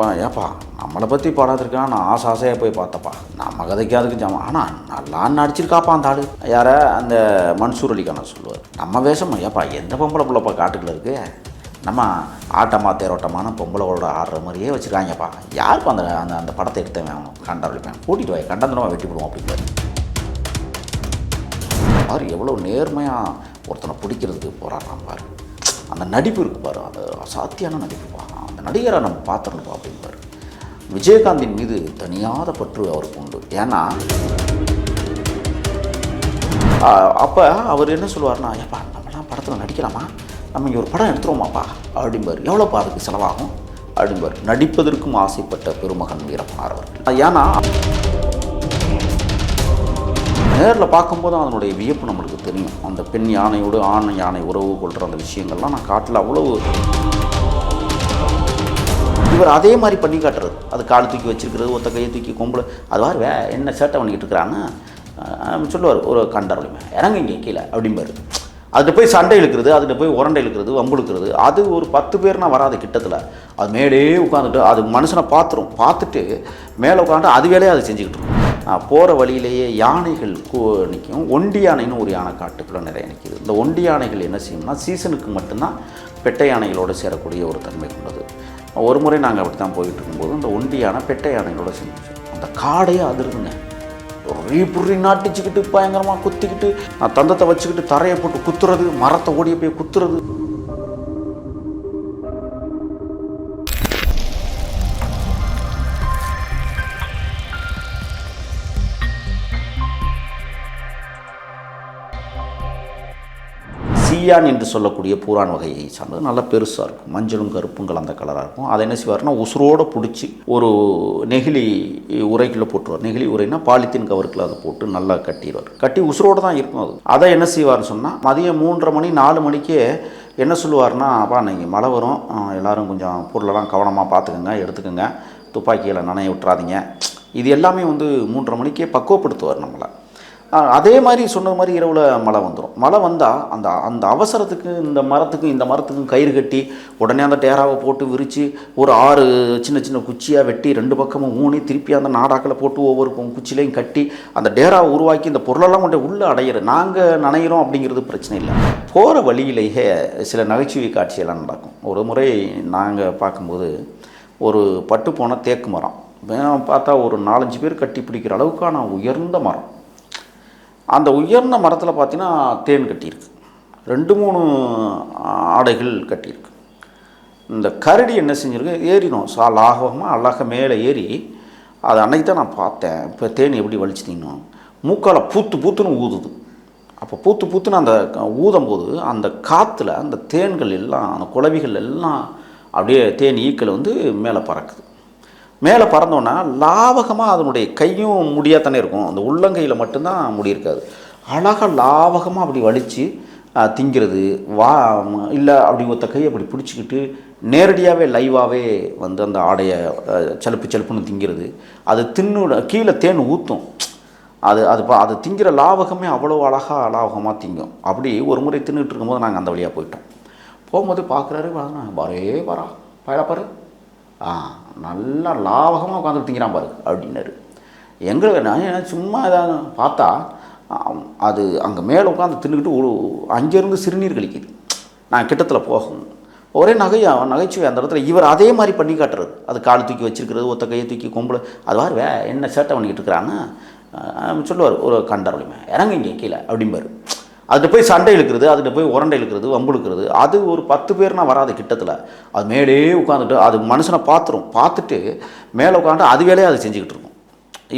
பா ஏப்பா நம்மளை பற்றி பாடாதிருக்கான் நான் ஆசை ஆசையாக போய் பார்த்தப்பா. நம்ம கதைக்கு அதுக்கு ஜாமா. ஆனால் நல்லா நடிச்சிருக்காப்பா அந்த ஆடு யார? அந்த மன்சூர் அலிக்கான சொல்லுவார். நம்ம வேஷம்? ஏப்பா எந்த பொம்பளை பிள்ளைப்பா காட்டுக்குள்ள இருக்கு? நம்ம ஆட்டமா தேரோட்டமான பொம்பளைகளோட ஆடுற மாதிரியே வச்சுருக்காங்கப்பா. யாருக்கும் அந்த அந்த அந்த படத்தை எடுத்தவன் அவன்? கண்டறிப்பேன் கூட்டிகிட்டு வாய் கண்டந்தனமாக வெட்டி விடுவோம் அப்படிங்கிறாரு பாரு எவ்வளோ நேர்மையாக ஒருத்தனை பிடிக்கிறதுக்கு போராடுறான் பாரு. அந்த நடிப்பு இருக்கு பாரு அந்த அசாத்தியான நடிப்பு. அந்த நடிகரை நம்ம பார்த்துருப்போம் அப்படிம்பாரு விஜயகாந்தின் மீது தனியாத பற்று அவருக்கு உண்டு. ஏன்னா அப்போ அவர் என்ன சொல்லுவார்னா ஏப்பா நம்மளாம் படத்தில் நடிக்கலாமா? நம்ம இங்கே ஒரு படம் எடுத்துருவோமாப்பா? அப்படிம்பார். எவ்வளோப்பா அதுக்கு செலவாகும்? அப்படிம்பார். நடிப்பதற்கும் ஆசைப்பட்ட பெருமகன் வீரப்பனார் அவர்கள். ஏன்னா நேரில் பார்க்கும்போது அதனுடைய வியப்பு நம்மளுக்கு தெரியும். அந்த பெண் யானையோடு ஆண் யானை உறவு கொள்கிற அந்த விஷயங்கள்லாம் நான் காட்டில் அவ்வளவு இவர் அதே மாதிரி பண்ணி காட்டுறது. அது கால் தூக்கி வச்சுருக்கிறது ஒத்த கையை தூக்கி கொம்பில். அது மாதிரி வே என்ன சேட்டை பண்ணிக்கிட்டு இருக்கிறான்னு சொல்லுவார் ஒரு கண்டர்லையுமே இறங்க இங்கே கீழே அப்படிம்பாரு. அதுகிட்ட போய் சண்டை இழுக்கிறது அதில் போய் உரண்டை இழுக்கிறது வம்பு இழுக்கிறது. அது ஒரு பத்து பேர்னா வராது கிட்டத்தில் அது மேலே உட்காந்துட்டு அது மனுஷனை பார்த்துரும். பார்த்துட்டு மேலே உட்காந்துட்டு அது வேலையை அதை செஞ்சுக்கிட்டு இருக்கும். போகிற வழியிலேயே யானைகள் கூ நிற்கும் ஒண்டி யானைன்னு ஒரு யானை காட்டுக்குள்ளே நிறைய நிற்கிது இந்த ஒண்டி யானைகள் என்ன செய்யும்னா சீசனுக்கு மட்டும்தான் பெட்டை யானைகளோடு சேரக்கூடிய ஒரு தன்மை கொண்டது. ஒரு முறை நாங்கள் அப்படி தான் போயிட்டு இருக்கும்போது அந்த ஒண்டி யானை பெட்டை யானைகளோடு சேர்ந்துச்சு அந்த காடையே அதிருதுங்க. ஒரே புரி நாட்டிச்சுக்கிட்டு பயங்கரமாக குத்திக்கிட்டு நான் தந்தத்தை வச்சுக்கிட்டு தரையை போட்டு குத்துறது மரத்தை ஓடிய போய் குத்துறது. சீயான் என்று சொல்லக்கூடிய பூரான் வகையை சார்ந்தது. நல்லா பெருசாக இருக்கும். மஞ்சளும் கருப்பும் கலந்த கலராக இருக்கும். அதை என்ன செய்வார்னா உசுரோடு பிடிச்சி ஒரு நெகிழி உரைக்குள்ளே போட்டுருவார். நெகிழி உரைனா பாலித்தீன் கவருக்குள்ள அதை போட்டு நல்லா கட்டிடுவார். கட்டி உசுரோடு தான் இருக்கும் அது. அதை என்ன செய்வார்னு சொன்னால் மதியம் மூன்றரை மணி நாலு மணிக்கே என்ன சொல்லுவார்னா அப்பா நீங்கள் மழை வரும். எல்லோரும் எல்லாரும் கொஞ்சம் பொருளெல்லாம் கவனமாக பார்த்துக்கோங்க எடுத்துக்கோங்க. துப்பாக்கியில் நனைய விட்டுறாதீங்க. இது எல்லாமே வந்து மூன்றரை மணிக்கே பக்குவப்படுத்துவார் நம்மளை. அதே மாதிரி சொன்ன மாதிரி இரவில் மழை வந்துடும் மழை வந்தால் அந்த அந்த அவசரத்துக்கு இந்த மரத்துக்கும் இந்த மரத்துக்கும் கயிறு கட்டி உடனே அந்த டேராவை போட்டு விரித்து ஒரு ஆறு சின்ன சின்ன குச்சியாக வெட்டி ரெண்டு பக்கமும் ஊனி திருப்பி அந்த நாடாக்களை போட்டு ஒவ்வொரு குச்சிலையும் கட்டி அந்த டேராவை உருவாக்கி இந்த பொருளெல்லாம் கொண்டு உள்ளே அடையிற நாங்கள் நனைகிறோம் அப்படிங்கிறது பிரச்சனை இல்லை. போகிற வழியிலேயே சில நகைச்சுவை காட்சியெல்லாம் நடக்கும். ஒரு முறை நாங்கள் பார்க்கும்போது ஒரு பட்டு போன தேக்கு மரம். பார்த்தா ஒரு நாலஞ்சு பேர் கட்டி பிடிக்கிற அளவுக்கான உயர்ந்த மரம். அந்த உயர்ந்த மரத்தில் பார்த்தீங்கன்னா தேன் கட்டியிருக்கு. ரெண்டு மூணு ஆடைகள் கட்டியிருக்கு. இந்த கரடி என்ன செஞ்சிருக்கு? ஏறினோம் சா லாகவமாக அழகாக மேலே ஏறி அது அன்னைக்கு தான் நான் பார்த்தேன். இப்போ தேன் எப்படி வலிச்சுட்டீங்கன்னு மூக்கால் பூத்து பூத்துன்னு ஊதுது. அப்போ பூத்து பூத்துன்னு அந்த க- ஊதும்போது அந்த காற்றுல அந்த தேன்கள் எல்லாம் அந்த குளவிகள் எல்லாம் அப்படியே தேன் ஈக்கள் வந்து மேலே பறக்குது. மேலே பறந்தோன்னா லாவகமாக அதனுடைய கையும் முடியாக தானே இருக்கும். அந்த உள்ளங்கையில் மட்டும்தான் முடி இருக்காது. அழகாக லாவகமாக அப்படி வலித்து திங்கிறது வா இல்லை அப்படி ஒத்த கையை அப்படி பிடிச்சிக்கிட்டு நேரடியாகவே லைவாகவே வந்து அந்த ஆடையை சலுப்பு சலுப்புன்னு திங்கிறது. அது தின்னு கீழே தேன் ஊற்றும் அது அது பா அது திங்கிற லாவகமே அவ்வளோ அழகாக லாவகமாக திங்கும். அப்படி ஒரு முறை தின்னுட்டு இருக்கும்போது நாங்கள் அந்த வழியாக போயிட்டோம். போகும்போது பார்க்குறாரு வரே வரா. பயல பாரு. ஆ. நல்லா லாபகமாக உட்காந்து திங்கிறான் பாரு அப்படின்னாரு. எங்களுக்கு நான் என்ன சும்மா ஏதாவது பார்த்தா அது அங்கே மேலே உட்காந்து தின்னுக்கிட்டு ஒரு அங்கேருந்து சிறுநீர் கழிக்குது. நான் கிட்டத்தில் போகும். ஒரே நகையா நகைச்சுவை அந்த இடத்துல இவர் அதே மாதிரி பண்ணி காட்டுறது. அது கால் தூக்கி வச்சிருக்கிறது ஒத்த கையை தூக்கி கும்பல. அது மாதிரி வே என்ன சேட்டை பண்ணிக்கிட்டு இருக்கிறான்னு சொல்லுவார் ஒரு கண்டர் இறங்குங்க கீழே அப்படிம்பாரு. அதுகிட்ட போய் சண்டை இழுக்கிறது அதுகிட்ட போய் உரண்டை இழுக்கிறது வம்பு இழுக்கிறது. அது ஒரு பத்து பேர்னா வராது கிட்டத்தில். அது மேலே உட்காந்துட்டு அது மனுஷனை பார்த்துரும். பார்த்துட்டு மேலே உட்காந்து அது வேலையை அது செஞ்சுக்கிட்டு இருக்கும்.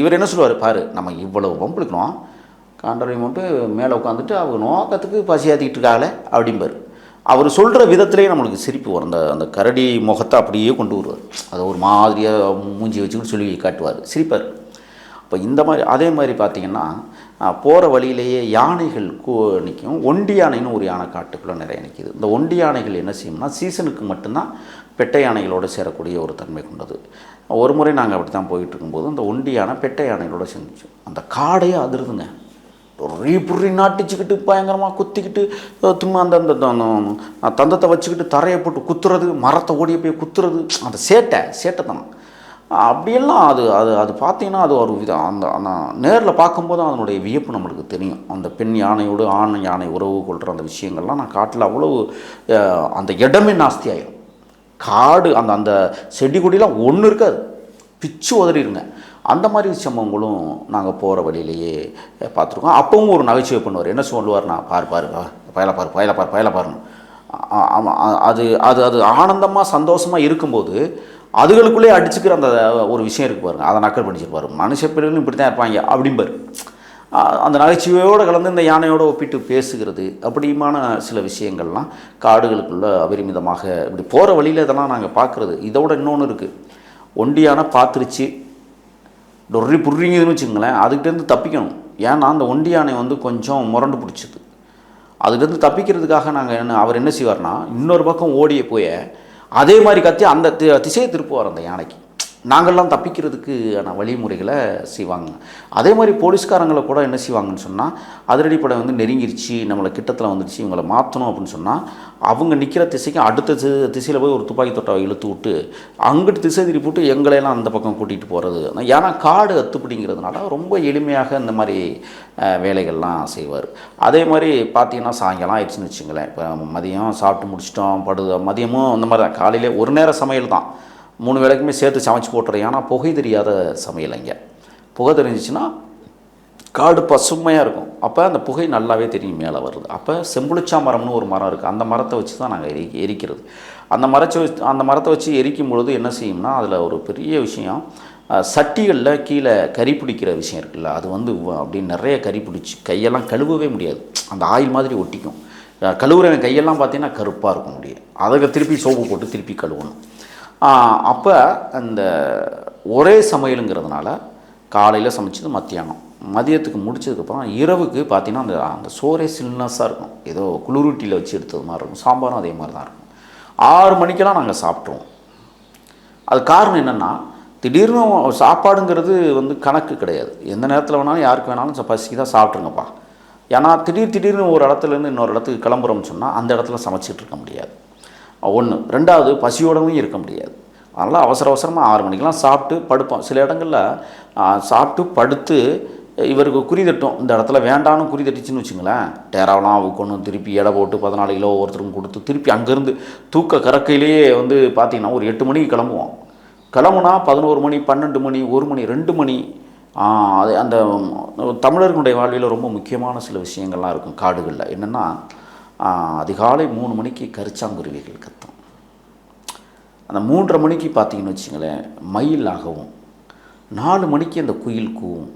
இவர் என்ன சொல்லுவார்? பாரு நம்ம இவ்வளவு வம்பு இழுக்கணும் காண்டரை மட்டும் மேலே உட்காந்துட்டு அவங்க நோக்கத்துக்கு பசியாத்திக்கிட்டு இருக்காங்களே அப்படிம்பார். அவர் சொல்கிற விதத்திலே நம்மளுக்கு சிரிப்பு வரும். அந்த அந்த கரடி முகத்தை அப்படியே கொண்டு வருவார். அதை ஒரு மாதிரியாக மூஞ்சி வச்சுக்கிட்டு சொல்லி காட்டுவார். சிரிப்பார். இப்போ இந்த மாதிரி அதே மாதிரி பார்த்திங்கன்னா போகிற வழியிலேயே யானைகள் கூ நிற்கும் ஒண்டி யானைன்னு ஒரு யானை காட்டுக்குள்ளே நிறைய நிற்கிது இந்த ஒண்டி யானைகள் என்ன செய்யும்னா சீசனுக்கு மட்டும்தான் பெட்டை யானைகளோடு சேரக்கூடிய ஒரு தன்மை கொண்டது. ஒரு முறை நாங்கள் அப்படி தான் போயிட்டு இருக்கும்போது அந்த ஒண்டி யானை பெட்டை யானைகளோடு சேர்ந்துச்சு. அந்த காடையே அதிருதுங்க. பொறி புரி நாட்டிச்சுக்கிட்டு பயங்கரமாக குத்திக்கிட்டு அஹ் திரும்ப அந்த அந்த தந்தத்தை வச்சுக்கிட்டு தரையை போட்டு குத்துறது மரத்தை ஓடிய போய் குத்துறது அந்த சேட்டை சேட்டை தான் அப்படியெல்லாம் அது அது அது பார்த்தீங்கன்னா அது ஒரு விதம். அந்த ஆனால் நேரில் பார்க்கும்போது அதனுடைய வியப்பு நம்மளுக்கு தெரியும். அந்த பெண் யானையோடு ஆண் யானை உறவு கொள்கிற அந்த விஷயங்கள்லாம் நான் காட்டில் அவ்வளவு அந்த இடமே நாஸ்தி ஆயிடும் காடு அந்த அந்த செடி கொடிலாம் ஒன்று இருக்காது. பிச்சு உதறிடுங்க அந்த மாதிரி சம்பவங்களும் நாங்கள் போகிற வழியிலேயே பார்த்துருக்கோம். அப்பவும் ஒரு நகைச்சுவை பண்ணுவார். என்ன சொல்லுவார்னா பாரு பாரு பயல பாரு பயல பாரு பயல பாருன்னு. ஆ- அது அது அது ஆனந்தமாக சந்தோஷமாக இருக்கும்போது அதுகளுக்குள்ளே அடிச்சுக்கிற அந்த ஒரு விஷயம் இருக்கு பாருங்க. அதை நக்கல் பண்ணிச்சிருப்பாரு. மனுஷ பிறகு இப்படி தான் இருப்பாங்க அப்படிம்பார். அந்த நகைச்சுவையோடு கலந்து இந்த யானையோடு ஒப்பிட்டு பேசுகிறது அப்படிமான சில விஷயங்கள்லாம் காடுகளுக்குள்ளே அபரிமிதமாக இப்படி போகிற வழியில் இதெல்லாம் நாங்கள் பார்க்குறது இதோட இன்னொன்று இருக்குது ஒண்டியான பார்த்துருச்சு டொர்ரி புர்ரிங்குதுன்னு வச்சுங்களேன் அதுக்கிட்டேருந்து தப்பிக்கணும். ஏன்னா அந்த ஒண்டி யானை வந்து கொஞ்சம் முரண்டு பிடிச்சிது. அதுலேருந்து தப்பிக்கிறதுக்காக நாங்கள் என்ன அவர் என்ன செய்வார்னா இன்னொரு பக்கம் ஓடிய போய் அதே மாதிரி கத்தி அந்த தி- திசையை திருப்புவார் அந்த யானைக்கு. நாங்கள்லாம் தப்பிக்கிறதுக்கான வழிமுறைகளை செய்வாங்க. அதே மாதிரி போலீஸ்காரங்களை கூட என்ன செய்வாங்கன்னு சொன்னால் அதிரடிப்படை வந்து நெருங்கிருச்சு நம்மளை கிட்டத்தில் வந்துருச்சு இவங்களை மாற்றணும் அப்படின்னு சொன்னால் அவங்க நிற்கிற திசைக்கு அடுத்த தி திசையில் போய் ஒரு துப்பாக்கி தொட்டாவை இழுத்து விட்டு அங்கிட்டு திசை திருப்பி விட்டு எங்களையெல்லாம் அந்த பக்கம் கூட்டிகிட்டு போகிறது ஏன்னா காடு அத்துப்பிடிங்கிறதுனால ரொம்ப எளிமையாக இந்த மாதிரி வேலைகள்லாம் செய்வார். அதே மாதிரி பார்த்தீங்கன்னா சாயங்காலம் ஆயிடுச்சுன்னு வச்சுங்களேன். இப்போ மதியம் சாப்பிட்டு முடிச்சிட்டோம் படு மதியமும் அந்த மாதிரி தான். காலையிலே ஒரு நேரம் சமையல் தான். மூணு வேளைக்குமே சேர்த்து சமைச்சு போட்டுறேன். ஏன்னா புகை தெரியாத சமையல் இங்கே புகை தெரிஞ்சிச்சுன்னா காடு பசுமையாக இருக்கும். அப்போ அந்த புகை நல்லாவே தெரியும் மேலே வருது அப்போ செம்புளிச்சா மரம்னு ஒரு மரம் இருக்குது அந்த மரத்தை வச்சு தான் நாங்கள் எரி எரிக்கிறது. அந்த மரத்தை வச்சு அந்த மரத்தை வச்சு எரிக்கும் பொழுது என்ன செய்யும்னா அதில் ஒரு பெரிய விஷயம் சட்டிகளில் கீழே கறி பிடிக்கிற விஷயம் இருக்குல்ல அது வந்து அப்படி அப்படியே நிறைய கறி பிடிச்சி கையெல்லாம் கழுவவே முடியாது. அந்த ஆயில் மாதிரி ஒட்டிக்கும். கழுவுற கையெல்லாம் பார்த்தீங்கன்னா கருப்பாக இருக்கும் முடியும் அதை திருப்பி சோப்பு போட்டு திருப்பி கழுவணும். அப்போ அந்த ஒரே சமையலுங்கிறதுனால காலையில் சமைச்சது மத்தியானம். மதியத்துக்கு முடிச்சதுக்கப்புறம் இரவுக்கு பார்த்தீங்கன்னா அந்த அந்த சோறே சில்னஸாக இருக்கும். ஏதோ குளிரூட்டியில் வச்சு எடுத்தது மாதிரி இருக்கும். சாம்பாரும் அதே மாதிரி தான் இருக்கும். ஆறு மணிக்கெல்லாம் நாங்கள் சாப்பிட்ருவோம் அது காரணம் என்னென்னா திடீர்னு சாப்பாடுங்கிறது வந்து கணக்கு கிடையாது. எந்த நேரத்தில் வேணாலும் யாருக்கு வேணாலும் ச- பசிக்கு தான் சாப்பிட்ருங்கப்பா ஏன்னா திடீர் திடீர்னு ஒரு இடத்துலேருந்து இன்னொரு இடத்துக்கு கிளம்புறோம்னு சொன்னால் அந்த இடத்துல சமைச்சிட்டு இருக்க முடியாது. ஒன்று ரெண்டாவது பசியோடவும் இருக்க முடியாது. அதனால் அவசர அவசரமாக ஆறு மணிக்கெலாம் சாப்பிட்டு படுப்போம். சில இடங்களில் சாப்பிட்டு படுத்து இவருக்கு குறி தட்டும். இந்த இடத்துல வேண்டான்னு குறி தட்டிச்சுன்னு வச்சுங்களேன். டேராவெலாம் அவுக்கணும். திருப்பி எடை போட்டு பதினாலு கிலோ ஒவ்வொருத்தருக்கும் கொடுத்து திருப்பி அங்கேருந்து தூக்க கறக்கையிலேயே வந்து பார்த்திங்கன்னா ஒரு எட்டு மணிக்கு கிளம்புவோம். கிளம்புனா பதினோரு மணி பன்னெண்டு மணி ஒரு மணி ரெண்டு மணி. அது அந்த தமிழர்களுடைய வாழ்வில் ரொம்ப முக்கியமான சில விஷயங்கள்லாம் இருக்கும் காடுகளில். என்னென்னா அதிகாலை மூணு மணிக்கு கரிச்சாங்குருவிகள் கத்தும். அந்த மூன்றரை மணிக்கு பார்த்தீங்கன்னு வச்சுங்களேன் மயில் ஆகவும் நாலு மணிக்கு அந்த குயில் கூவும்.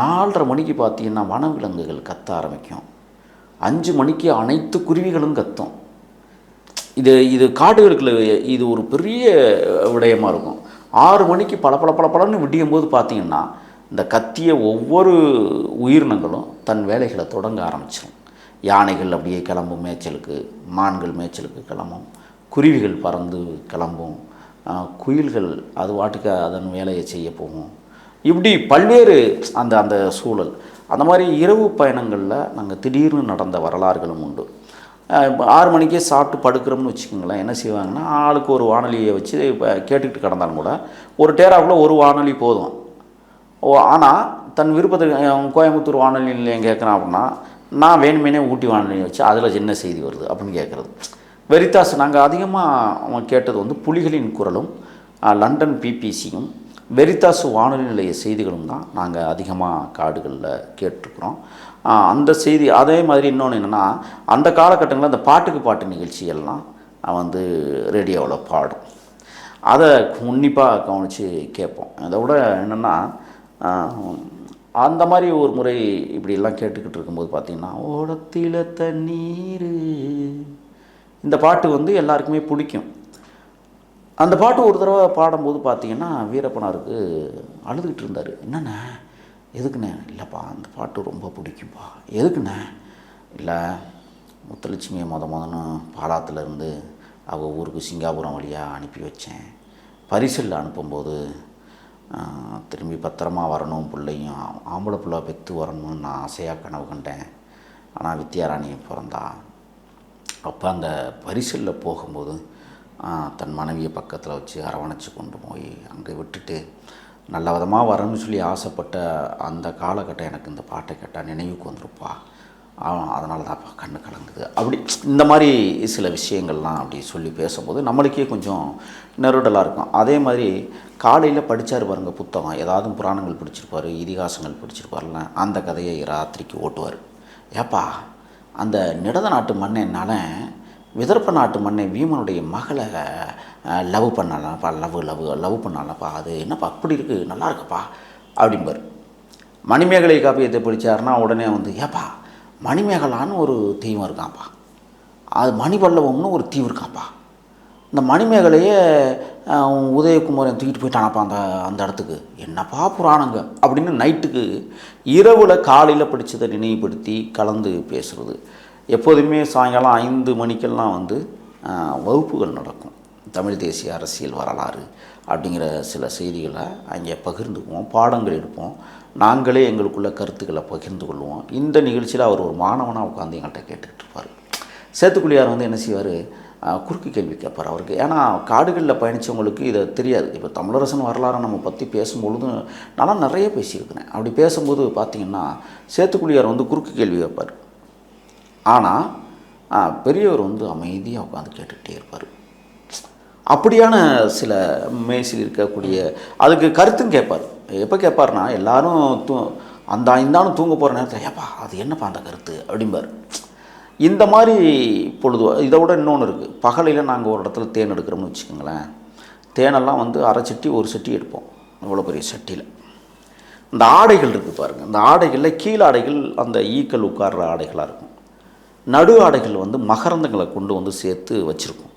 நாலரை மணிக்கு பார்த்தீங்கன்னா வனவிலங்குகள் கத்த ஆரம்பிக்கும். அஞ்சு மணிக்கு அனைத்து குருவிகளும் கத்தும். இது இது காடுகளுக்குள்ள இது ஒரு பெரிய விடயமாக இருக்கும். ஆறு மணிக்கு பல பல பல பலன்னு விடியும் போது பார்த்தீங்கன்னா இந்த கத்திய ஒவ்வொரு உயிரினங்களும் தன் வேலைகளை தொடங்க ஆரம்பிச்சிடும் யானைகள் அப்படியே கிளம்பும் மேய்ச்சலுக்கு மான்கள் மேய்ச்சலுக்கு கிளம்பும் குருவிகள் பறந்து கிளம்பும் குயில்கள் அது வாட்டுக்கு அதன் வேலையை செய்ய போகும். இப்படி பல்வேறு அந்த அந்த சூழல். அந்த மாதிரி இரவு பயணங்களில் நாங்கள் திடீர்னு நடந்த வரலாறுகளும் உண்டு. ஆறு மணிக்கே சாப்பிட்டு படுக்கிறோம்னு வச்சுக்கோங்களேன் என்ன செய்வாங்கன்னா ஆளுக்கு ஒரு வானொலியை வச்சு இப்போ கேட்டுக்கிட்டு கிடந்தாலும் கூட ஒரு டேராவில் ஒரு வானொலி போதும். ஓ ஆனால் தன் விருப்பத்துக்கு கோயம்புத்தூர் வானொலி நிலையம் கேட்குறான் அப்படின்னா நான் வேணுமேனே ஊட்டி வானொலியை வச்சு அதில் என்ன செய்தி வருது அப்படின்னு கேட்குறது வெரிதாஸ் நாங்கள் அதிகமாக கேட்டது வந்து புலிகளின் குரலும் லண்டன் பிபிசியும் வெரிதாஸ் வானொலி நிலைய செய்திகளும் தான் நாங்கள் அதிகமாக காடுகளில் கேட்டிருக்கிறோம். அந்த செய்தி அதே மாதிரி இன்னொன்று என்னென்னா அந்த காலகட்டங்களில் அந்த பாட்டுக்கு பாட்டு நிகழ்ச்சிகள்லாம் வந்து ரேடியோவில் பாடும். அதை உன்னிப்பாக கவனித்து கேட்போம். அதை விட என்னென்னா அந்த மாதிரி ஒரு முறை இப்படியெல்லாம் கேட்டுக்கிட்டு இருக்கும்போது பார்த்தீங்கன்னா ஓடத்தில தண்ணீர். இந்த பாட்டு வந்து எல்லாருக்குமே பிடிக்கும். அந்த பாட்டு ஒரு தடவை பாடும்போது பார்த்தீங்கன்னா வீரப்பனாருக்கு அழுதுகிட்டு இருந்தார். என்னண்ணே எதுக்குண்ணே? இல்லைப்பா அந்த பாட்டு ரொம்ப பிடிக்கும்ப்பா. எதுக்குண்ணே? இல்லை முத்தலட்சுமியை மொத முதன்னு பாலாத்துலேருந்து அவள் ஊருக்கு சிங்காபுரம் வழியாக அனுப்பி வச்சேன். பரிசில் அனுப்பும்போது திரும்பி பத்திரமா வரணும் பிள்ளையும். ஆம்பளை பிள்ளை பெற்று வரணும்னு நான் ஆசையாக கனவு கண்டேன். ஆனால் வித்யாராணி பிறந்தா. அப்போ அந்த பரிசலில் போகும்போது தன் மனைவியை பக்கத்தில் வச்சு அரவணைச்சு கொண்டு போய் அங்கே விட்டுட்டு நல்ல விதமாக வரணும்னு சொல்லி ஆசைப்பட்ட அந்த காலகட்டம் எனக்கு இந்த பாட்டை கேட்டால் நினைவுக்கு வந்திருப்பா. அதனால தான்ப்பா கண்ணு கலங்குது. அப்படி இந்த மாதிரி சில விஷயங்கள்லாம் அப்படி சொல்லி பேசும்போது நம்மளுக்கே கொஞ்சம் நெருடலாக இருக்கும். அதே மாதிரி காலையில் படித்தார் பாருங்கள் புத்தகம். ஏதாவது புராணங்கள் பிடிச்சிருப்பாரு இதிகாசங்கள் பிடிச்சிருப்பார்ல அந்த கதையை ராத்திரிக்கு ஓட்டுவார். ஏப்பா அந்த நிடத நாட்டு மன்னனால விதர்ப்ப நாட்டு மண்ணை வீமனுடைய மகளை லவ் பண்ணலாம்ப்பா லவ் லவ் லவ் பண்ணலாம்ப்பா அது என்னப்பா அப்படி இருக்குது நல்லா இருக்குப்பா அப்படிம்பார். மணிமேகலை காப்பியத்தை பிடிச்சாருன்னா உடனே வந்து ஏப்பா மணிமேகலான்னு ஒரு தெய்வம் இருக்கான்ப்பா. அது மணிபல்லவம்னு ஒரு தீவு இருக்கான்ப்பா. இந்த மணிமேகலையே உதயகுமாரன் தூக்கிட்டு போயிட்டானப்பா அந்த அந்த இடத்துக்கு. என்னப்பா புராணங்க? அப்படின்னு நைட்டுக்கு இரவில் காலையில் படித்ததை நினைவுபடுத்தி கலந்து பேசுகிறது எப்போதுமே சாயங்காலம் ஐந்து மணிக்கெல்லாம் வந்து வகுப்புகள் நடக்கும். தமிழ் தேசிய அரசியல் வரலாறு அப்படிங்கிற சில செய்திகளை அங்கே பகிர்ந்துக்குவோம் பாடங்கள் எடுப்போம். நாங்களே எங்களுக்குள்ள கருத்துக்களை பகிர்ந்து கொள்வோம். இந்த நிகழ்ச்சியில் அவர் ஒரு மாணவனாக உட்காந்து எங்கள்கிட்ட கேட்டுக்கிட்டு இருப்பார். சேத்துக்குழியார் வந்து என்ன செய்வார்? குறுக்கு கேள்வி கேட்பார் அவருக்கு. ஏன்னா காடுகளில் பயணித்தவங்களுக்கு இதை தெரியாது. இப்போ தமிழரசன் வரலாறை நம்ம பற்றி பேசும்பொழுது நான்லாம் நிறைய பேசியிருக்கிறேன். அப்படி பேசும்போது பார்த்தீங்கன்னா சேத்துக்குழியார் வந்து குறுக்கு கேள்வி கேட்பார். ஆனால் பெரியவர் வந்து அமைதியாக உட்காந்து கேட்டுக்கிட்டே இருப்பார். அப்படியான சில மேசில் இருக்கக்கூடிய அதுக்கு கருத்தும் கேட்பார். எப்போ கேட்பார்னா எல்லாரும் தூ அந்த இந்தாலும் தூங்க போகிற நேரத்தில் ஏப்பா அது என்னப்பா அந்த கருத்து? அப்படிம்பார். இந்த மாதிரி பொழுது இதை விட இன்னொன்று இருக்குது பகலையில் நாங்கள் ஒரு இடத்துல தேன் எடுக்கிறோம்னு வச்சுக்கோங்களேன். தேனெல்லாம் வந்து அரை சட்டி ஒரு சட்டி எடுப்போம். இவ்வளோ பெரிய சட்டியில். இந்த ஆடைகள் இருக்குது பாருங்கள் இந்த ஆடைகளில் கீழ் ஆடைகள் அந்த ஈக்கள் உட்கார்ற ஆடைகளாக இருக்கும். நடு ஆடைகள் வந்து மகரந்தங்களை கொண்டு வந்து சேர்த்து வச்சுருக்கோம்.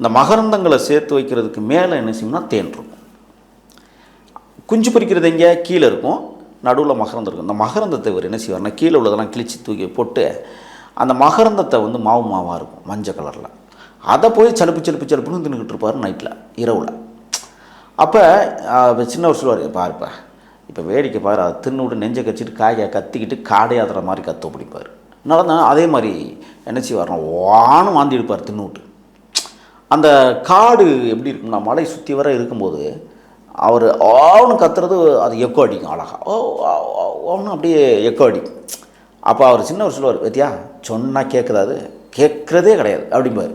இந்த மகரந்தங்களை சேர்த்து வைக்கிறதுக்கு மேலே என்ன செய்யணும்னா தேன் இருக்கும். குஞ்சு பொரிக்கிறது எங்கே? கீழே இருக்கும். நடுவில் மகரந்தம் இருக்கும். இந்த மகரந்தத்தை இவர் என்ன செய்வார்னா கீழே உள்ளதெல்லாம் கிழிச்சு தூக்கி போட்டு அந்த மகரந்தத்தை வந்து மாவு மாவாக இருக்கும் மஞ்சள் கலரில். அதை போய் சலுப்பு சலுப்பு சலுப்புன்னு தின்னுக்கிட்டு இருப்பார் நைட்டில் இரவில். அப்போ சின்னவர் சொல்லுவார் பாருப்பா இப்போ வேடிக்கை பாரு. அதை தின்னுவிட்டு நெஞ்சை கச்சிட்டு காயை கத்திக்கிட்டு காடையாதுற மாதிரி கத்த பிடிப்பார் நடந்தா அதே மாதிரி என்ன செய்வார்னா வானும் வாந்தி எடுப்பார் தின்னுவிட்டு அந்த காடு எப்படி இருக்கும்னா மலை சுற்றி வர இருக்கும்போது அவர் ஆவுன்னு கத்துறது அது எக்கோ அடிக்கும் அழகா. ஓ ஓன்னு அப்படியே எக்கோ அடிக்கும். அப்போ அவர் சின்னவர் சொல்லுவார் பத்தியா சொன்னால் கேட்குறாது கேட்குறதே கிடையாது. அப்படிம்பார்.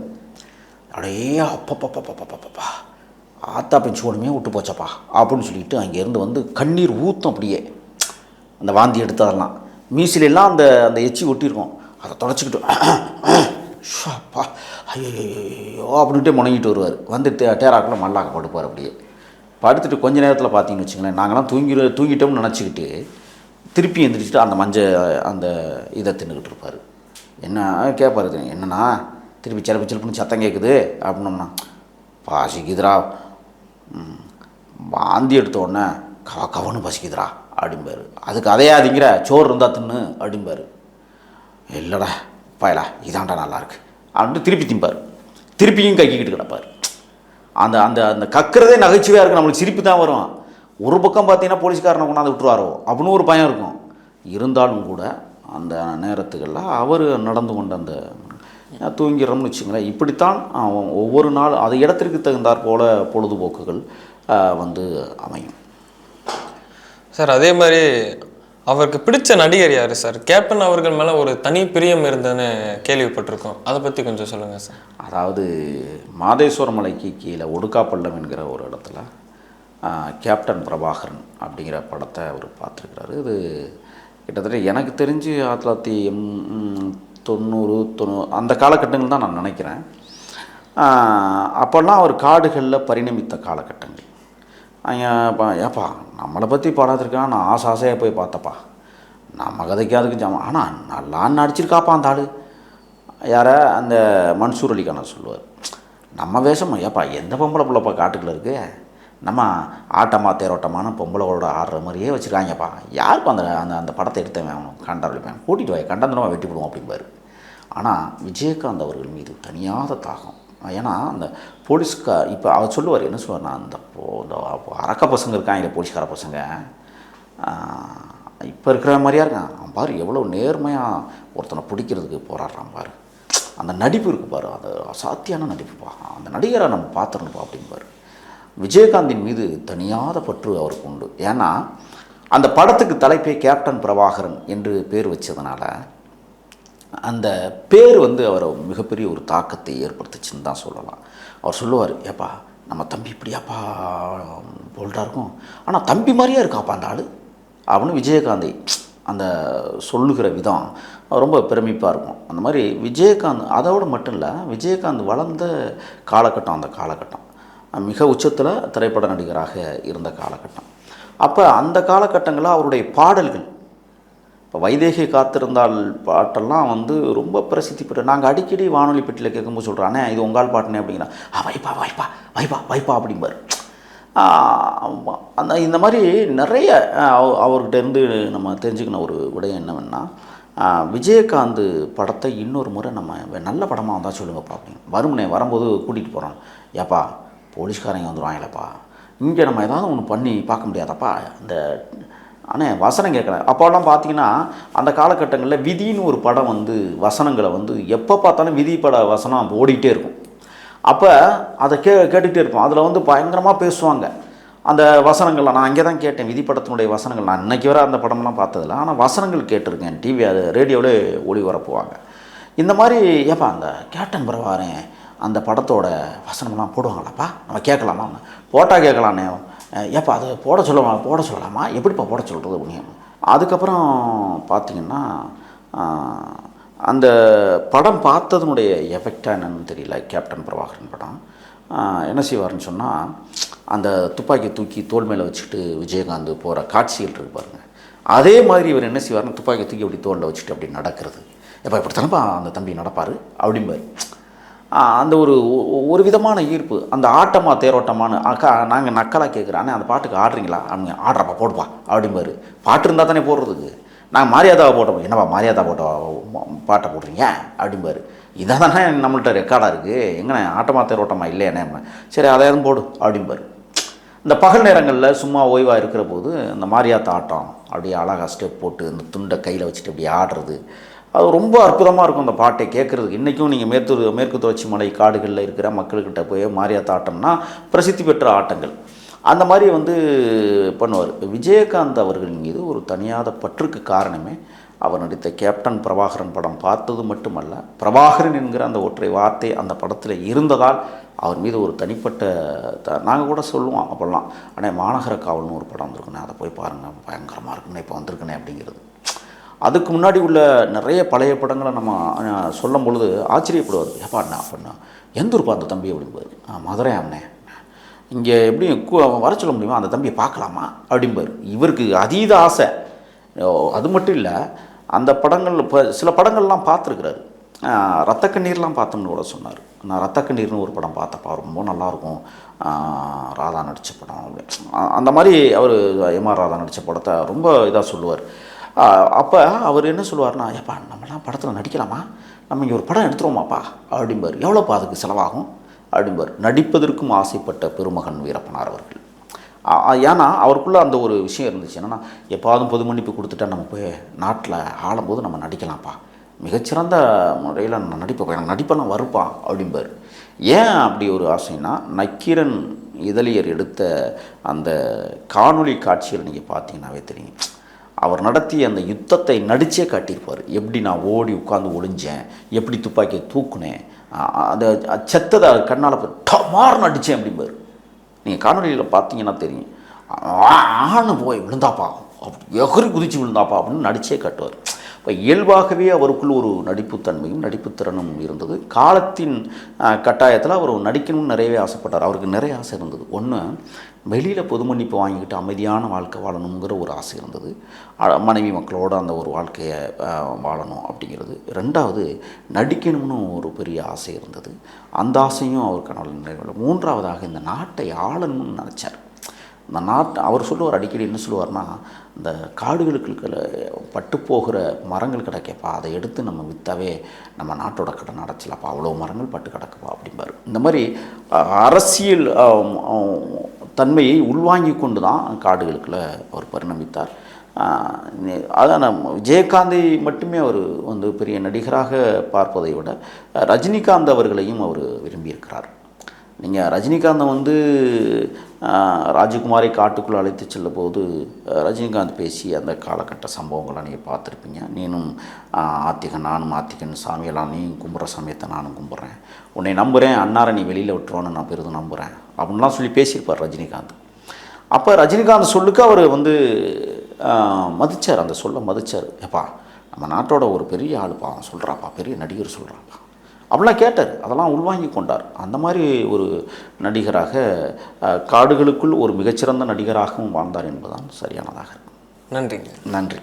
அப்படியே அப்பப்பப்பப்பப்பப்பப்பா ஆத்தா பெஞ்சோடுமே விட்டு போச்சப்பா அப்படின்னு சொல்லிட்டு அங்கேருந்து வந்து கண்ணீர் ஊற்றும் அப்படியே. அந்த வாந்தி எடுத்ததெல்லாம். மீசிலெல்லாம் அந்த அந்த எச்சி ஒட்டியிருக்கோம். அதை தொடச்சிக்கிட்டு ஷப்பா ஐயோ அப்படின்ட்டு முணங்கிட்டு வருவார். வந்து டே மல்லாக்க படுப்பார் அப்படியே. படுத்துட்டு கொஞ்ச நேரத்தில் பார்த்தீங்கன்னு வச்சுங்களேன் நாங்களாம் தூங்கி தூங்கிட்டோம்னு நினச்சிக்கிட்டு திருப்பி எழுந்திரிச்சிட்டு அந்த மஞ்சள் அந்த இதை தின்னுக்கிட்டு இருப்பார். என்ன கேட்பாரு என்னண்ணா? திருப்பி சிலப்பு சிலப்புன்னு சத்தம் கேட்குது அப்படின்னோம்னா பசிக்குதுரா ம், வாந்தி எடுத்த உடனே கவ கவனு பசிக்குதுரா அப்படிம்பார். அதுக்கு அதையாதிங்கிற சோறு இருந்தால் தின்னு அப்படிம்பார். இல்லைடா பயலா இதாண்டா நல்லாயிருக்கு அப்படின்ட்டு திருப்பி திம்பார். திருப்பியும் கக்கிக்கிட்டு கிடப்பார். அந்த அந்த அந்த கக்கிறதே நகைச்சுவையாக இருக்கும் நம்மளுக்கு சிரிப்பு தான் வரும். ஒரு பக்கம் பார்த்தீங்கன்னா போலீஸ்காரனை கொண்டாந்து விட்டுருவாரோ? அப்படின்னு ஒரு பயம் இருக்கும். இருந்தாலும் கூட அந்த நேரத்துக்கெல்லாம் அவர் நடந்து கொண்ட அந்த தூங்கிறோம்னு வச்சுங்களேன் இப்படித்தான் ஒவ்வொரு நாள் அது இடத்திற்கு தகுந்தாற் போல பொழுதுபோக்குகள் வந்து அமையும். சார் அதே மாதிரி அவருக்கு பிடிச்ச நடிகர் யார் சார் கேப்டன் அவர்கள் மேலே ஒரு தனி பிரியம் இருந்ததுன்னு கேள்விப்பட்டிருக்கோம். அதை பற்றி கொஞ்சம் சொல்லுங்கள் சார் அதாவது மாதேஸ்வர மலைக்கு கீழே ஒடுக்காப்பள்ளம் என்கிற ஒரு இடத்துல கேப்டன் பிரபாகரன் அப்படிங்கிற படத்தை அவர் பார்த்துருக்கிறாரு. இது கிட்டத்தட்ட எனக்கு தெரிஞ்சு ஆயிரத்தி தொள்ளாயிரத்தி எம் தொண்ணூறு தொண்ணூறு அந்த காலகட்டங்கள் தான் நான் நினைக்கிறேன். அப்போல்லாம் அவர் காடுகளில் பரிணமித்த காலகட்டங்கள். ஐயாப்பா ஏப்பா நம்மளை பற்றி பாடாதிருக்கான் நான் ஆசை ஆசையாக போய் பார்த்தப்பா. நம்ம கதைக்கு அதுக்கு ஜாமான் ஆனால் நல்லா நடிச்சிருக்காப்பா அந்த ஆள். யார? அந்த மன்சூர் அலிகான சொல்லுவார். நம்ம வேஷம் ஏப்பா எந்த பொம்பளை பிள்ளைப்பா காட்டுக்குள்ள இருக்கு? நம்ம ஆட்டமா தேரோட்டமான பொம்பளைகளோட ஆடுற மாதிரியே வச்சுருக்காங்கப்பா. யாருக்கும் அந்த அந்த அந்த படத்தை எடுத்தவன் அவனும் கண்டாரளிப்பேன் கூட்டிகிட்டு வாய் கண்டந்தனமாக வெட்டி விடுவோம் அப்படிம்பாரு. ஆனால் விஜயகாந்த் அவர்கள் மீது தனியாத தாகம். ஏன்னா அந்த போலீஸ்கார் இப்போ அவர் சொல்லுவார் என்ன சொல்லுவார்னா அந்த இந்த அரக்க பசங்க இருக்காங்க போலீஸ்கார பசங்க. இப்போ இருக்கிற மாதிரியா இருக்கான். அவன் பாரு எவ்வளோ நேர்மையாக ஒருத்தனை பிடிக்கிறதுக்கு போராடுறான் பாரு. அந்த நடிப்பு இருக்கு பாரு அது அசாத்தியான நடிப்புப்பா. அந்த நடிகரை நம்ம பார்த்துருணுப்பா அப்படிம்பாரு விஜயகாந்தின் மீது தனியாத பற்று அவருக்கு உண்டு. ஏன்னா அந்த படத்துக்கு தலைப்பே கேப்டன் பிரபாகரன் என்று பேர் வச்சதுனால அந்த பேர் வந்து அவரை மிகப்பெரிய ஒரு தாக்கத்தை ஏற்படுத்துச்சுன்னு தான் சொல்லலாம். அவர் சொல்லுவார் ஏப்பா நம்ம தம்பி இப்படியாப்பா போல்டாக இருக்கும். ஆனால் தம்பி மாதிரியே இருக்காப்பா அந்த ஆள்? அப்படின்னு விஜயகாந்தை அந்த சொல்லுகிற விதம் ரொம்ப பெருமிப்பாக இருக்கும். அந்த மாதிரி விஜயகாந்த் அதோடு மட்டும் இல்லை விஜயகாந்த் வளர்ந்த காலகட்டம் அந்த காலகட்டம். மிக உச்சத்தில் திரைப்பட நடிகராக இருந்த காலகட்டம். அப்போ அந்த காலகட்டங்களில் அவருடைய பாடல்கள் இப்போ வைதேகி காத்திருந்தால் பாட்டெல்லாம் வந்து ரொம்ப பிரசித்தி பெற்ற நாங்கள் அடிக்கடி வானொலி பெட்டியில் கேட்கும்போது சொல்கிறானே இது உங்கால் பாட்டுனே அப்படிங்கிறா. ஆ வைப்பா வைப்பா வைப்பா வைப்பா அப்படிம்பார். அந்த இந்த மாதிரி நிறைய ஆ, அவ- நம்ம தெரிஞ்சுக்கின ஒரு விடயம் என்னவென்னா விஜயகாந்த் படத்தை இன்னொரு முறை நம்ம நல்ல படமாக வந்தால் சொல்லுங்கப்பா அப்படின்னு வரும்னே வரும்போது கூட்டிகிட்டு போகிறோம் ஏப்பா போலீஸ்காரங்க வந்துடுவாங்களேப்பா இங்கே நம்ம ஏதாவது ஒன்று பண்ணி பார்க்க முடியாதப்பா. இந்த அண்ணே வசனம் கேட்குறேன் அப்போல்லாம் பார்த்தீங்கன்னா அந்த காலகட்டங்களில் விதின்னு ஒரு படம் வந்து வசனங்களை வந்து எப்போ பார்த்தாலும் விதி பட வசனம் ஓடிக்கிட்டே இருக்கும். அப்போ அதை கே கேட்டுகிட்டே இருப்போம். அதில் வந்து பயங்கரமாக பேசுவாங்க. அந்த வசனங்கள்லாம் நான் அங்கே தான் கேட்டேன் விதி படத்தினுடைய வசனங்கள். நான் இன்னைக்கு வரை அந்த படம்லாம் பார்த்ததில்ல. ஆனால் வசனங்கள் கேட்டிருக்கேன். டிவி அது ரேடியோவிலே ஒளி வரப்புவாங்க இந்த மாதிரி ஏப்பா அந்த கேப்டன் பிரபாரன் அந்த படத்தோட வசனம்லாம் போடுவாங்களாப்பா? நம்ம கேட்கலாமா? போட்டால் கேட்கலாண்ணே ஏப்பா அது போட சொல்ல போட சொல்லலாமா? எப்படிப்பா போட சொல்கிறது அப்படின்னு அதுக்கப்புறம் பார்த்திங்கன்னா அந்த படம் பார்த்ததுனுடைய எஃபெக்டாக என்னன்னு தெரியல கேப்டன் பிரபாகரன் படம். என்ன செய்வார்னு சொன்னால் அந்த துப்பாக்கி தூக்கி தோல் மேலே வச்சுக்கிட்டு விஜயகாந்த் போகிற காட்சிகள் இருக்கு பாருங்கள் அதே மாதிரி இவர் என்ன செய்வார்னு துப்பாக்கி தூக்கி அப்படி தோலில் வச்சுட்டு அப்படி நடக்கிறது. எப்போ இப்படி தானப்பா அந்த தம்பி நடப்பார்? அப்படிம்பாரு. அந்த ஒரு ஒரு விதமான ஈர்ப்பு அந்த ஆட்டமாக தேரோட்டமானு அக்கா நாங்கள் நக்கலாக கேட்குறானே அந்த பாட்டுக்கு ஆடுறீங்களா? அவங்க ஆடுறப்பா போடுப்பா அப்படிம்பாரு. பாட்டு இருந்தால் தானே போடுறதுக்கு. நாங்கள் மாரியாதாவை போட்டோம். என்னப்பா மாரியாதா போட்ட பாட்டை போடுறீங்க? அப்படிம்பாரு. இதான் தானே நம்மள்கிட்ட ரெக்கார்டாக இருக்குது எங்கண்ணே ஆட்டமாக தேரோட்டமா இல்லையானே சரி அதையாவது போடு அப்படிம்பாரு. இந்த பகல் நேரங்களில் சும்மா ஓய்வாக இருக்கிற போது இந்த மாரியாத்தா ஆட்டம் அப்படியே அழகா ஸ்டெப் போட்டு இந்த துண்டை கையில் வச்சுட்டு அப்படியே ஆடுறது அது ரொம்ப அற்புதமாக இருக்கும் அந்த பாட்டை கேட்குறதுக்கு. இன்றைக்கும் நீங்கள் மேற்கு மேற்கு தொடர்ச்சி மலை காடுகளில் இருக்கிற மக்கள்கிட்ட போய் மாரியாத்தா ஆட்டம்னா பிரசித்தி பெற்ற ஆட்டங்கள். அந்த மாதிரி வந்து பண்ணுவார். விஜயகாந்த் அவர்களின் மீது ஒரு தனியாத பற்றுக்கு காரணமே அவர் நடித்த கேப்டன் பிரபாகரன் படம் பார்த்தது மட்டுமல்ல பிரபாகரன் என்கிற அந்த ஒற்றை வார்த்தை அந்த படத்தில் இருந்ததால் அவர் மீது ஒரு தனிப்பட்ட த நாங்கள் கூட சொல்லுவோம் அப்போல்லாம் ஆனால் மாநகர காவல்னு ஒரு படம் வந்திருக்குண்ணே அதை போய் பாருங்கள் பயங்கரமாக இருக்குண்ணே இப்போ வந்திருக்குண்ணே அப்படிங்கிறது. அதுக்கு முன்னாடி உள்ள நிறைய பழைய படங்களை நம்ம சொல்லும் பொழுது ஆச்சரியப்படுவார். ஏப்பா அண்ணா அப்படின்னா எந்த ஊருப்பா அந்த தம்பி அப்படிம்பாரு "ஆ, மதுரை அண்ணே. இங்கே எப்படி வர சொல்ல முடியுமா? அந்த தம்பியை பார்க்கலாமா? அப்படிம்பாரு. இவருக்கு அதீத ஆசை. ஓ, அது மட்டும் இல்லை அந்த படங்கள் இப்போ சில படங்கள்லாம் பார்த்துருக்குறாரு. ரத்த கண்ணீர்லாம் பார்த்தோம்னு கூட சொன்னார். நான் ரத்த கண்ணீர்னு ஒரு படம் பார்த்தப்பா ரொம்ப நல்லாயிருக்கும். ராதா நடித்த படம். அப்படி. அந்த மாதிரி அவர் எம்ஆர் ராதா நடித்த படத்தை ரொம்ப இதாக சொல்லுவார். அப்போ அவர் என்ன சொல்லுவார்னா ஏப்பா நம்மலாம் படத்தில் நடிக்கலாமா? நம்ம இங்கே ஒரு படம் எடுத்துருவோமாப்பா? அப்படிம்பார். எவ்வளோப்பா அதுக்கு செலவாகும்? அப்படிம்பார். நடிப்பதற்கும் ஆசைப்பட்ட பெருமகன் வீரப்பனார் அவர்கள். ஏன்னா அவருக்குள்ளே அந்த ஒரு விஷயம் இருந்துச்சு. என்னென்னா எப்பாவது பொது மன்னிப்பு கொடுத்துட்டா நம்ம போய் நாட்டில் ஆளும்போது நம்ம நடிக்கலாம்ப்பா. மிகச்சிறந்த முறையில் நான் நடிப்பேன் எனக்கு நடிப்பெல்லாம் வருப்பா அப்படிம்பார். ஏன் அப்படி ஒரு ஆசைன்னா நக்கீரன் இதழியர் எடுத்த அந்த காணொளி காட்சிகள் நீங்கள் பார்த்தீங்கன்னாவே தெரியும். அவர் நடத்திய அந்த யுத்தத்தை நடிச்சே காட்டியிருப்பார் எப்படி நான் ஓடி உட்காந்து ஒளிஞ்சேன் எப்படி துப்பாக்கியை தூக்குனேன் அதை அந்த செத்ததை கண்ணால் டமார் நடித்தேன் அப்படிம்பார். நீங்கள் காணொலியில் பார்த்தீங்கன்னா தெரியும். ஆ- ஆணு போய் விழுந்தாப்பா அப்படி எகரி குதிச்சு விழுந்தாப்பா அப்படின்னு நடிச்சே காட்டுவார். இப்போ இயல்பாகவே அவருக்குள் ஒரு நடிப்புத்தன்மையும் நடிப்புத்திறனும் இருந்தது. காலத்தின் கட்டாயத்தில் அவர் நடிக்கணும்னு நிறையவே ஆசைப்பட்டார். அவருக்கு நிறைய ஆசை இருந்தது. ஒன்று வெளியில் பொது மன்னிப்பு வாங்கிக்கிட்டு அமைதியான வாழ்க்கை வாழணுங்கிற ஒரு ஆசை இருந்தது. மனைவி மக்களோட அந்த ஒரு வாழ்க்கையை வாழணும் அப்படிங்கிறது. ரெண்டாவது நடிக்கணும்னு ஒரு பெரிய ஆசை இருந்தது. அந்த ஆசையும் அவர் கனவுல மூன்றாவதாக இந்த நாட்டை ஆளணும்னு நினச்சார். இந்த நாட்டு அவர் சொல்லுவார் அடிக்கடி என்ன சொல்லுவார்னா இந்த காடுகளுக்கு பட்டு போகிற மரங்கள் கிடைக்கப்பா அதை எடுத்து நம்ம விற்றாவே நம்ம நாட்டோட கடன் அடைச்சலப்பா அவ்வளோ மரங்கள் பட்டு கிடக்குப்பா அப்படிம்பாரு. இந்த மாதிரி அரசியல் தன்மையை உள்வாங்கி கொண்டு தான் காடுகளுக்குள்ள அவர் பரிணமித்தார். அதான் விஜயகாந்தை மட்டுமே அவர் வந்து பெரிய நடிகராக பார்ப்பதை விட ரஜினிகாந்த் அவர்களையும் அவர் விரும்பியிருக்கிறார். நீங்கள் ரஜினிகாந்தை வந்து ராஜ்குமாரை ராஜகுமாரை காட்டுக்குள்ளே அழைத்து செல்ல போது ரஜினிகாந்த் பேசி அந்த காலகட்ட சம்பவங்களை நீங்கள் பார்த்துருப்பீங்க. நீனும் ஆத்திகன் நானும் ஆத்திகன் சாமியெல்லாம் நீ கும்பிட்ற சமயத்தை நானும் கும்பிட்றேன். உன்னை நம்புகிறேன் அன்னாரை நீ வெளியில் விட்டுருவோன்னு நான் பெரிதும் நம்புகிறேன் அப்படின்லாம் சொல்லி பேசியிருப்பார் ரஜினிகாந்த். அப்போ ரஜினிகாந்த் சொல்லுக்கு அவர் வந்து மதித்தார் அந்த சொல்ல மதித்தார் எப்பா நம்ம நாட்டோட ஒரு பெரிய ஆளுப்பா அவன் சொல்கிறாப்பா பெரிய நடிகர் சொல்கிறாப்பா அப்படிலாம் கேட்டார். அதெல்லாம் உள்வாங்கி கொண்டார். அந்த மாதிரி ஒரு நடிகராக காடுகளுக்குள் ஒரு மிகச்சிறந்த நடிகராகவும் வாழ்ந்தார் என்பதுதான் சரியானதாக இருக்கும். நன்றிங்க. நன்றி.